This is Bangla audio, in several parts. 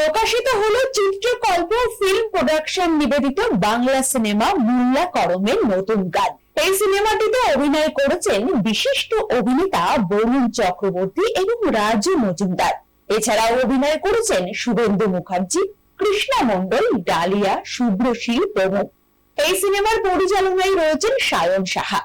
প্রকাশিত হলো চিত্রকল্প ফিল্ম প্রোডাকশন নিবেদিত বাংলা সিনেমা মুল্লা করমের নতুন গান। এই সিনেমাটিতে অভিনয় করেছেন বিশিষ্ট অভিনেতা বরুণ চক্রবর্তী এবং রাজু মজুমদার। এছাড়াও অভিনয় করেছেন শুভেন্দু মুখার্জি, কৃষ্ণা মণ্ডল, ডালিয়া, শুভ্রশীল প্রমুখ। এই সিনেমার পরিচালনায় রয়েছেন সায়ন সাহা।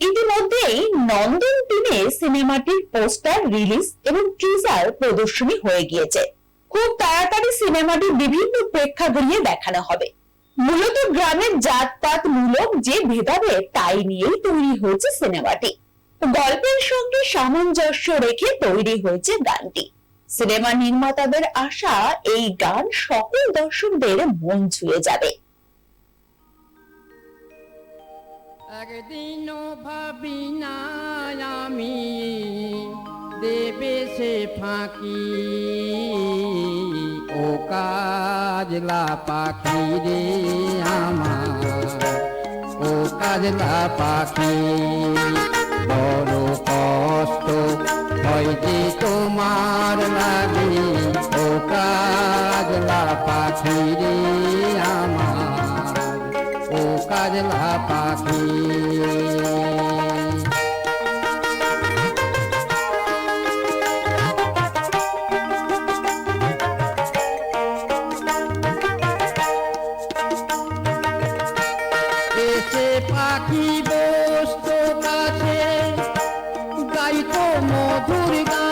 ইতিমধ্যেই নন্দন টিমে সিনেমাটির পোস্টার রিলিজ এবং ট্রিজার প্রদর্শনী হয়ে গিয়েছে। খুব তাড়াতাড়ি সিনেমাটি বিভিন্ন প্রেক্ষাগৃহে দেখানো হবে। মূলত গ্রামের জাতপাত মূলক যে ভেদাভেদ, তাই নিয়েই তৈরি হয়েছে সিনেমাটি। গল্পের সঙ্গে সামঞ্জস্য রেখে তৈরি হয়েছে গানটি। সিনেমা নির্মাতাদের আশা, এই গান সকল দর্শকদের মন ছুঁয়ে যাবে। একদিনও ভাবি না আমি, দেবে সে ফাঁকি। কাজলা পাখি রে আমার। ও কাজলা পাখি, বড় কষ্ট হয় যে তোমার লাগে। ও কাজলা পাখি রে আমার। ও কাজলা পাখি। পাখি বসত কাছে গাইতো মধুর গান।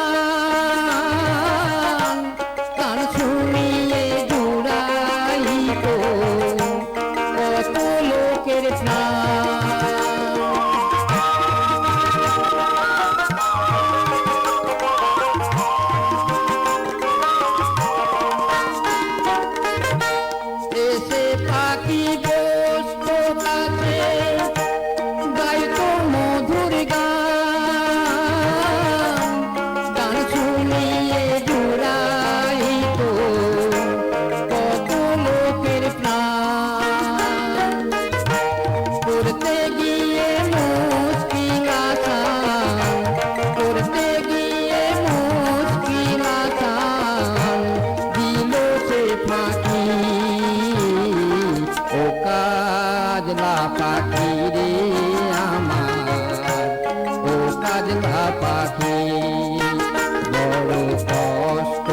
পাখি রে আমার, ও কাজলা পাখি বড় কষ্ট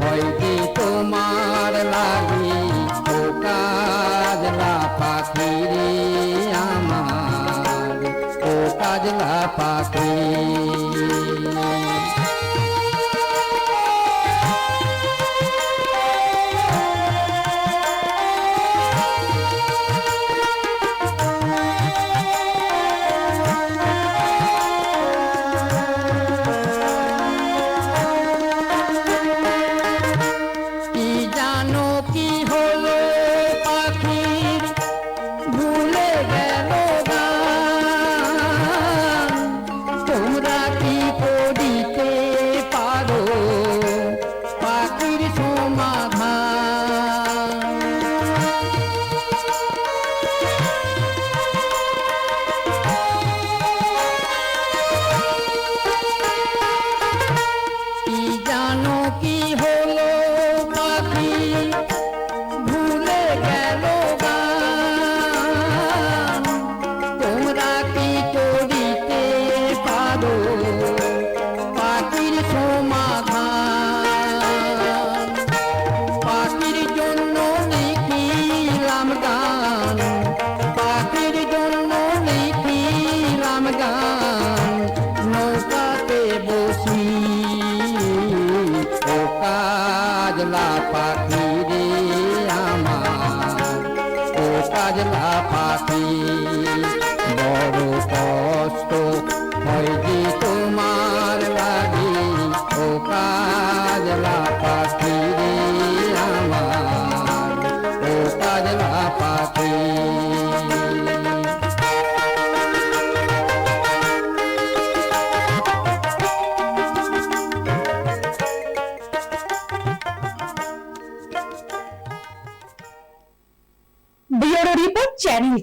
হয় যে তোমার লাগে, ও কাজলা পাখি রে আমার, ও কাজলা পাখি কাজলা পাখি রে আমার ও কাজলা পাখি বড় কষ্ট হয় যে তোমার ব্যুরো রিপোর্ট চ্যানেল